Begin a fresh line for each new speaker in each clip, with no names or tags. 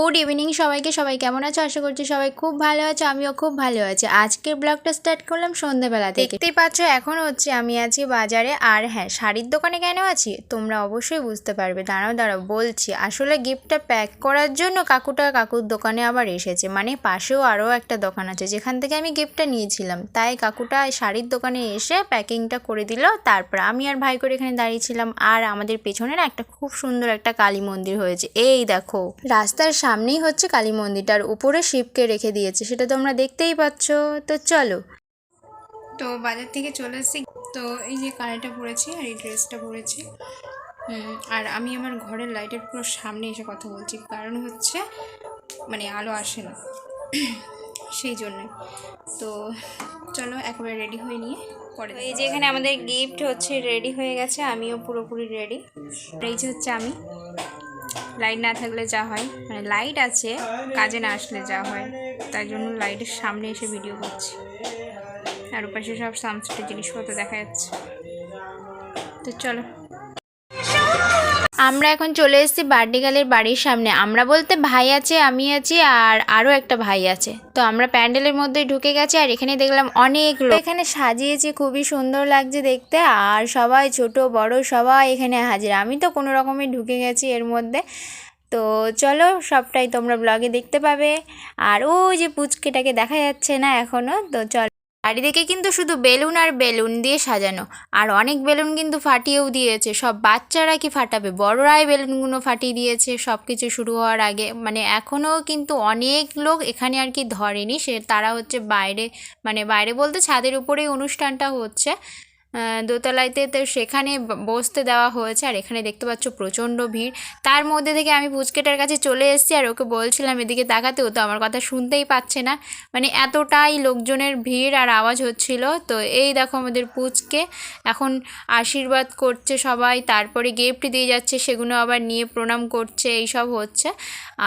Good evening সবাইকে। সবাই কেমন আছো? আশা করছি সবাই খুব ভালো আছে, আমিও খুব ভালো আছি। আজকের ব্লগটা স্টার্ট করলাম সন্ধ্যেবেলা থেকে। দেখতেই পাচ্ছ, এখন হচ্ছে আমি আছি বাজারে। আর হ্যাঁ শাড়ির দোকানে কেন আছি? তোমরা অবশ্যই বুঝতে পারবে। দাঁড়াও দাঁড়াও, বলছি। আসলে গিফটটা প্যাক করার জন্য কাকুটা কাকুর দোকানে আবার এসেছে। মানে পাশেও আরও একটা দোকান আছে, যেখান থেকে আমি গিফটটা নিয়েছিলাম। তাই কাকুটা শাড়ির দোকানে এসে প্যাকিংটা করে দিল। তারপর আমি আর ভাই করে এখানে দাঁড়িয়েছিলাম আর আমাদের পেছনে না একটা খুব সুন্দর একটা কালী মন্দির হয়েছে। এই দেখো। রাস্তার সামনেই হচ্ছে কালী মন্দিরটার উপরে শিবকে রেখে দিয়েছে সেটা তোমরা দেখতেই পাচ্ছ। তো চলো। তো বাজার থেকে চলে এসেছি। তো এই যে কানেটা পরেছি আর এই ড্রেসটা পরেছি। হুম, আর আমি আমার ঘরের লাইটের পুরো সামনে এসে কথা বলছি কারণ হচ্ছে মানে আলো আসে না। সেই জন্য। তো চলো একবারে রেডি হয়ে নিয়ে পরে এই যে এখানে আমাদের গিফট হচ্ছে রেডি হয়ে গেছে আমিও পুরোপুরি রেডি। এই যে হচ্ছে আমি। লাইট না থাকলে যা হয়। মানে লাইট আছে, কাজে না আসলে যা হয়। তাই জন্য লাইটের সামনে এসে ভিডিও করছি। আর ওপাশে সব সানসেটের জিনিসপত্র দেখা যাচ্ছে। তো চলো। আমরা এখন চলে এসেছি বার্থডে গার্লের বাড়ির সামনে। আমরা বলতে ভাই আছে, আমি আছি, আর আরও একটা ভাই আছে। তো আমরা প্যান্ডেলের মধ্যে ঢুকে গেছি, আর এখানে দেখলাম অনেক লোক। এখানে সাজিয়েছে, খুবই সুন্দর লাগছে দেখতে, আর সবাই ছোট, বড়, সবাই এখানে হাজির। আমি তো কোনো রকমে ঢুকে গেছি এর মধ্যে। তো চলো, সবটাই তোমরা ব্লগে দেখতে পাবে। আর ওই যে পুচকেটাকে দেখা যাচ্ছে না এখনও তো চলো। চারিদিকে কিন্তু শুধু বেলুন আর বেলুন দিয়ে সাজানো। আর অনেক বেলুন কিন্তু ফাটিয়েও দিয়েছে। সব বাচ্চারা কি ফাটাবে? বড়রাই বেলুনগুলো ফাটিয়ে দিয়েছে। সব কিছু শুরু হওয়ার আগে মানে এখনও কিন্তু অনেক লোক এখানে আর কি ধরেনি। সে, তারা হচ্ছে বাইরে মানে বাইরে বলতে ছাদের উপরেই অনুষ্ঠানটা হচ্ছে। দোতলাইতে তো সেখানে বসতে দেওয়া হয়েছে, আর এখানে দেখতে পাচ্ছ প্রচণ্ড ভিড়। তার মধ্যে থেকে আমি পুচকেটার কাছে চলে এসেছি, আর ওকে বলছিলাম এদিকে তাকাতে, ও তো আমার কথা শুনতেই পাচ্ছে না। মানে এতটাই লোকজনের ভিড় আর আওয়াজ হচ্ছিল। তো এই দেখো আমাদের পুচকে, এখন আশীর্বাদ করছে সবাই, তারপরে গিফট দিয়ে যাচ্ছে, সেগুলো আবার নিয়ে প্রণাম করছে, এইসব হচ্ছে।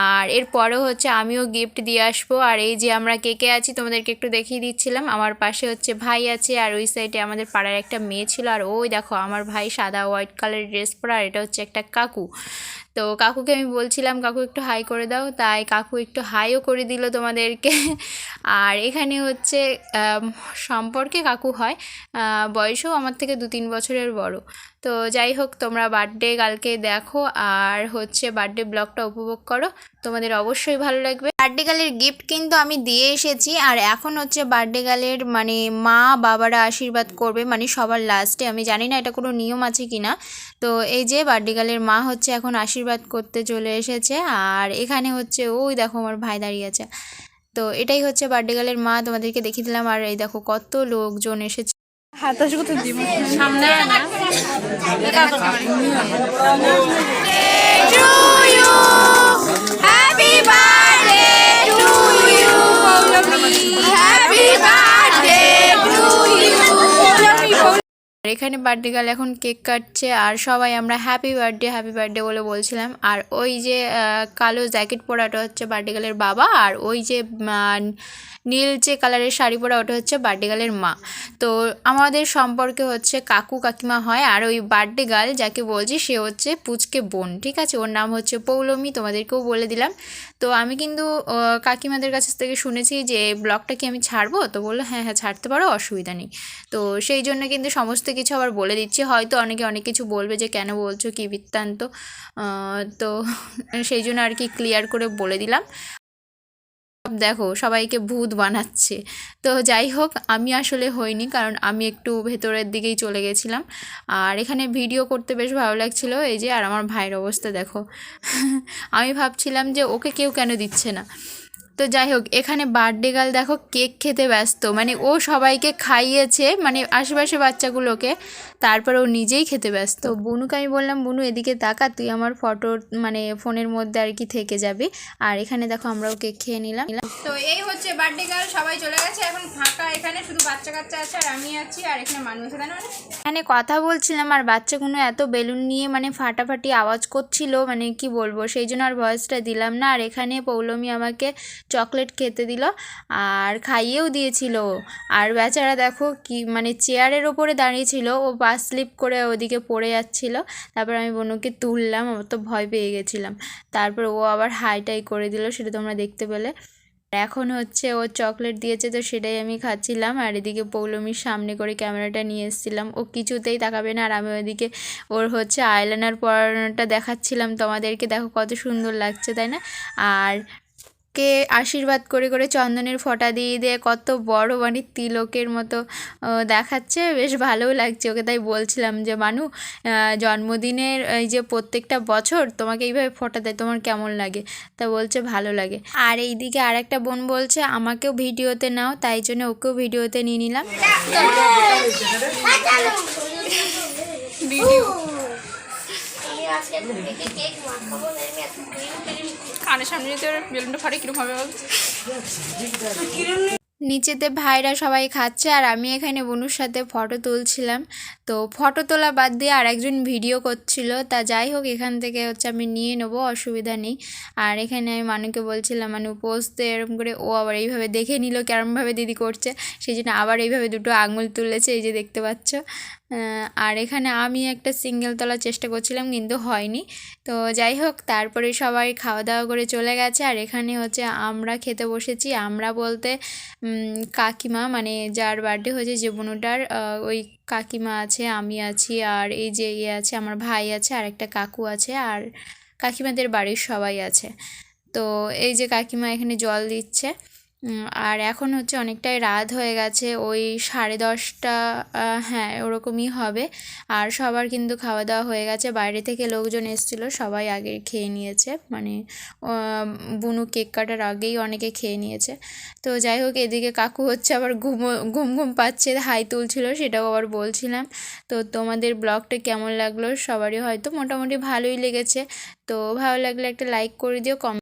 আর এরপরেও হচ্ছে আমিও গিফট দিয়ে আসব। আর এই যে আমরা কে কে আছি, তোমাদেরকে একটু দেখিয়ে দিচ্ছিলাম। আমার পাশে হচ্ছে ভাই আছে, আর ওই সাইডে আমাদের পাড়ার একটা মেয়ে ছিল আর ওই দেখো আমার ভাই সাদা হোয়াইট কালারের ড্রেস পরা আর এটা হচ্ছে একটা কাকু। তো কাকুকে আমি বলছিলাম, কাকু একটু হাই করে দাও। তাই কাকু একটু হাইও করে দিল তোমাদেরকে। আর এখানে হচ্ছে সম্পর্কে কাকু হয় বয়সেও আমার থেকে দু তিন বছরের বড়। তো যাই হোক, তোমরা বার্থডে কালকে দেখো, আর হচ্ছে বার্থডে ব্লগটা উপভোগ করো। তোমাদের অবশ্যই ভালো লাগবে। বার্থডে গালের গিফট কিন্তু আমি দিয়ে এসেছি, আর এখন হচ্ছে বার্থডে গালের মানে মা বাবারা আশীর্বাদ করবে মানে সবার লাস্টে আমি জানি না এটা কোনো নিয়ম আছে কি না তো এই যে বার্ডিগালের মা হচ্ছে এখন আশীর্বাদ করতে চলে এসেছে আর এখানে হচ্ছে ওই দেখো আমার ভাই দাঁড়িয়ে আছে। তো এটাই হচ্ছে বার্ডিগালের মা তোমাদেরকে দেখিয়ে দিলাম আর এই দেখো কত লোকজন এসেছে।
হাতাশ কত দিব? সামনে
এখানে বার্থডে গার্ল এখন কেক কাটছে আর সবাই আমরা হ্যাপি বার্থডে হ্যাপি বার্থডে বলে বলছিলাম। আর ওই যে কালো জ্যাকেট পরা ওটা হচ্ছে বার্থডে গার্লের বাবা আর ওই যে নীল যে কালারের শাড়ি পরা ওটা হচ্ছে বার্থডে গার্লের মা। তো আমাদের সম্পর্কে হচ্ছে কাকু কাকিমা হয় আর ওই বার্থডে গার্ল যাকে বলছি সে হচ্ছে পুচকে বোন, ঠিক আছে? ওর নাম হচ্ছে পৌলমী, তোমাদেরকেও বলে দিলাম। তো আমি কিন্তু কাকিমাদের কাছ থেকে শুনেছি যে ব্লগটা কি আমি ছাড়বো? তো বলল হ্যাঁ হ্যাঁ ছাড়তে পারো, অসুবিধা নেই। তো সেই জন্য কিন্তু সমস্ত কিছু আবার বলে দিচ্ছি। হয়তো অনেকে অনেক কিছু বলবে যে, কেন বলছো? কী বৃত্তান্ত? তো সেই জন্য আর কি ক্লিয়ার করে বলে দিলাম। দেখো, সবাইকে ভূত বানাচ্ছে। তো যাই হোক, আমি আসলে হইনি, কারণ আমি একটু ভেতরের দিকেই চলে গেছিলাম। আর এখানে ভিডিও করতে বেশ ভালো লাগছিল, এই যে, আর আমার ভাইয়ের অবস্থা দেখো। আমি ভাবছিলাম যে, ওকে কেউ কেন দিচ্ছে না? তো যাই হোক এখানে বার্থডে গার্ল দেখো কেক খেতে ব্যস্ত। মানে ও সবাইকে খাইয়েছে মানে আশেপাশে বাচ্চাগুলোকে তারপর ও নিজেই খেতে ব্যস্ত। তো বুনুকে আমি বললাম বুনু এদিকে তাকা তুই আমার ফটো মানে ফোনের মধ্যে আর কি থেকে যাবি। আর এখানে দেখো আমরাও কেক খেয়ে নিলাম। তো এই হচ্ছে বার্থডে গার্ল সবাই চলে গেছে। এখন ফাঁকা এখানে শুধু বাচ্চা কাচ্চা আছে আর আমি আছি আর এখানে মানুষ মানে? এখানে কথা বলছিলাম আর বাচ্চাগুলো এত বেলুন নিয়ে মানে ফাটাফাটি আওয়াজ করছিল মানে কি বলব সেই জন্য আর ভয়েসটা দিলাম না। আর এখানে পৌলমী আমাকে চকলেট খেতে দিল আর খাইয়েও দিয়েছিল। আর বেচারা দেখো কি মানে চেয়ারের ওপরে দাঁড়িয়েছিল ও পা স্লিপ করে ওদিকে পড়ে যাচ্ছিল। তারপর আমি বনুকে তুললাম আমার তো ভয় পেয়ে গেছিলাম। তারপর ও আবার হাইটাই করে দিল, সেটা তোমরা দেখতে পেলে। এখন হচ্ছে ও চকলেট দিয়েছে তো সেটাই আমি খাচ্ছিলাম। আর এদিকে পৌলমির সামনে করে ক্যামেরাটা নিয়ে এসেছিলাম। ও কিছুতেই তাকাবে না। আর আমি ওইদিকে ওর হচ্ছে আইলাইনার পরানোটা দেখাচ্ছিলাম তোমাদেরকে। দেখো কত সুন্দর লাগছে, তাই না? আর কে আশীর্বাদ করে করে চন্দনের ফোঁটা দিয়ে দিয়ে কত বড় মানে তিলকের মতো দেখাচ্ছে। বেশ ভালোও লাগছে ওকে। তাই বলছিলাম যে মানু জন্মদিনের এই যে প্রত্যেকটা বছর তোমাকে এইভাবে ফোঁটা দেয় তোমার কেমন লাগে? তা বলছে ভালো লাগে। আর এইদিকে আর একটা বোন বলছে আমাকেও ভিডিওতে নাও। তাই জন্য ওকেও ভিডিওতে নিয়ে নিলাম।
কানের সামনে যদি বেলুনটা ফাটে কীরকম হবে বল?
নিচেতে ভাইরা সবাই খাচ্ছে আর আমি এখানে বনুর সাথে ফটো তুলছিলাম। তো ফটো তোলা বাদ দিয়ে আর একজন ভিডিও করছিল। তা যাই হোক, এখান থেকে হচ্ছে আমি নিয়ে নেব, অসুবিধা নেই। আর এখানে আমি মানুকে বলছিলাম, মানু পোস্তে এরকম করে ও আবার এইভাবে দেখে নিল কেরমভাবে দিদি করছে? সেই জন্য আবার এইভাবে দুটো আঙুল তুলেছে, এই যে দেখতে পাচ্ছ। আর এখানে আমি একটা সিঙ্গেল তোলার চেষ্টা করছিলাম, কিন্তু হয়নি। তো যাই হোক, তারপরে সবাই খাওয়া দাওয়া করে চলে গেছে। আর এখানে হচ্ছে আমরা খেতে বসেছি। আমরা বলতে কাকিমা মানে যার বার্থডে হয়েছে যে বোনটার ওই কাকিমা আছে, আমি আছি, আর এই যে ইয়ে আছে, আমার ভাই আছে, আর একটা কাকু আছে, আর কাকিমাদের বাড়ির সবাই আছে। তো এই যে কাকিমা এখানে জল দিচ্ছে। আর এখন হচ্ছে অনেকটাই রাত হয়ে গেছে, ওই সাড়ে দশটা হ্যাঁ ওরকমই হবে। আর সবার কিন্তু খাওয়া দাওয়া হয়ে গেছে, বাইরে থেকে লোকজন এসেছিল, সবাই আগে খেয়ে নিয়েছে। মানে বুনু কেক কাটার আগেই অনেকে খেয়ে নিয়েছে। তো যাই হোক, এদিকে কাকু হচ্ছে আবার ঘুম ঘুম ঘুম পাচ্ছে, হাই তুলছিল, সেটাও আবার বলছিলাম। তো তোমাদের ব্লগটা কেমন লাগল? সবারই হয়তো মোটামুটি ভালোই লেগেছে। তো ভালো লাগলে একটা লাইক করে দিও কম